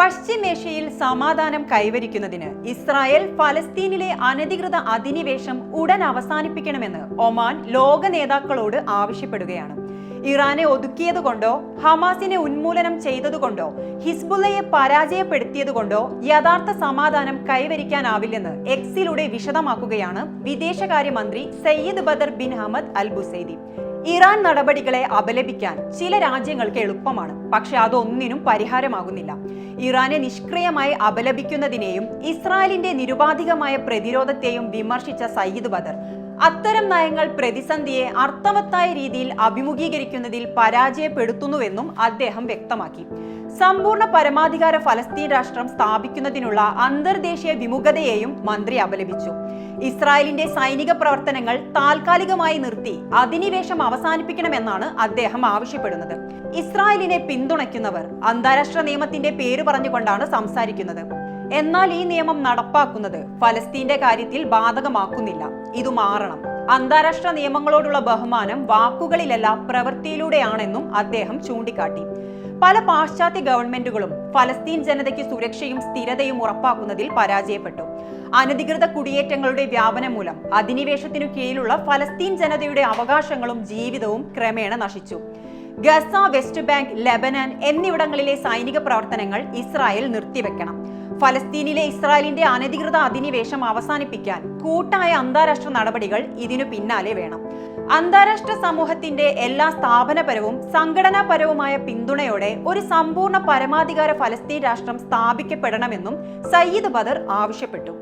പശ്ചിമേഷ്യയിൽ സമാധാനം കൈവരിക്കുന്നതിന് ഇസ്രായേൽ ഫലസ്തീനിലെ അനധികൃത അധിനിവേശം ഉടൻ അവസാനിപ്പിക്കണമെന്ന് ഒമാൻ ലോക നേതാക്കളോട് ആവശ്യപ്പെടുകയാണ്. ഇറാനെ ഒതുക്കിയതുകൊണ്ടോ ഹമാസിനെ ഉന്മൂലനം ചെയ്തതുകൊണ്ടോ ഹിസ്ബുള്ളയെ പരാജയപ്പെടുത്തിയതുകൊണ്ടോ യഥാർത്ഥ സമാധാനം കൈവരിക്കാനാവില്ലെന്ന് എക്സിലൂടെ വിശദമാക്കുകയാണ് വിദേശകാര്യമന്ത്രി Sayyid Badr bin Ahmed Al Busaidi Iran നടപടികളെ അപലപിക്കാൻ ചില രാജ്യങ്ങൾക്ക് എളുപ്പമാണ് പക്ഷെ അതൊന്നിനും പരിഹാരമാകുന്നില്ല. ഇറാനെ നിഷ്ക്രിയമായി അപലപിക്കുന്നതിനെയും ഇസ്രായേലിന്റെ നിരുപാധികമായ പ്രതിരോധത്തെയും വിമർശിച്ച സയ്യിദ് ബദർ അത്തരം നയങ്ങൾ പ്രതിസന്ധിയെ അർത്ഥവത്തായ രീതിയിൽ അഭിമുഖീകരിക്കുന്നതിൽ പരാജയപ്പെടുത്തുന്നുവെന്നും അദ്ദേഹം വ്യക്തമാക്കി. സമ്പൂർണ പരമാധികാര ഫലസ്തീൻ രാഷ്ട്രം സ്ഥാപിക്കുന്നതിനുള്ള അന്തർദേശീയ വിമുഖതയെയും മന്ത്രി അപലപിച്ചു. ഇസ്രായേലിന്റെ സൈനിക പ്രവർത്തനങ്ങൾ താൽക്കാലികമായി നിർത്തി അധിനിവേശം അവസാനിപ്പിക്കണമെന്നാണ് അദ്ദേഹം ആവശ്യപ്പെടുന്നത്. ഇസ്രായേലിനെ പിന്തുണയ്ക്കുന്നവർ അന്താരാഷ്ട്ര നിയമത്തിന്റെ പേര് പറഞ്ഞുകൊണ്ടാണ് സംസാരിക്കുന്നത്. എന്നാൽ ഈ നിയമം നടപ്പാക്കുന്നത് ഫലസ്തീന്റെ കാര്യത്തിൽ ബാധകമാക്കുന്നില്ല. ഇത് മാറണം. അന്താരാഷ്ട്ര നിയമങ്ങളോടുള്ള ബഹുമാനം വാക്കുകളിലല്ല പ്രവൃത്തിയിലൂടെയാണെന്നും അദ്ദേഹം ചൂണ്ടിക്കാട്ടി. പല പാശ്ചാത്യ ഗവൺമെന്റുകളും ഫലസ്തീൻ ജനതയ്ക്ക് സുരക്ഷയും സ്ഥിരതയും ഉറപ്പാക്കുന്നതിൽ പരാജയപ്പെട്ടു. അനധികൃത കുടിയേറ്റങ്ങളുടെ വ്യാപനം മൂലം അധിനിവേശത്തിനു കീഴിലുള്ള ഫലസ്തീൻ ജനതയുടെ അവകാശങ്ങളും ജീവിതവും ക്രമേണ നശിച്ചു. ഗസ വെസ്റ്റ് ബാങ്ക് ലെബനാൻ എന്നിവിടങ്ങളിലെ സൈനിക പ്രവർത്തനങ്ങൾ ഇസ്രായേൽ നിർത്തിവെക്കണം. ഫലസ്തീനിലെ ഇസ്രായേലിന്റെ അനധികൃത അധിനിവേശം അവസാനിപ്പിക്കാൻ കൂട്ടായ അന്താരാഷ്ട്ര നടപടികൾ ഇതിനു പിന്നാലെ വേണം. അന്താരാഷ്ട്ര സമൂഹത്തിന്റെ എല്ലാ സ്ഥാപനപരവും സംഘടനാപരവുമായ പിന്തുണയോടെ ഒരു സമ്പൂർണ പരമാധികാര ഫലസ്തീൻ രാഷ്ട്രം സ്ഥാപിക്കപ്പെടണമെന്നും സയ്യിദ് ബദർ ആവശ്യപ്പെട്ടു.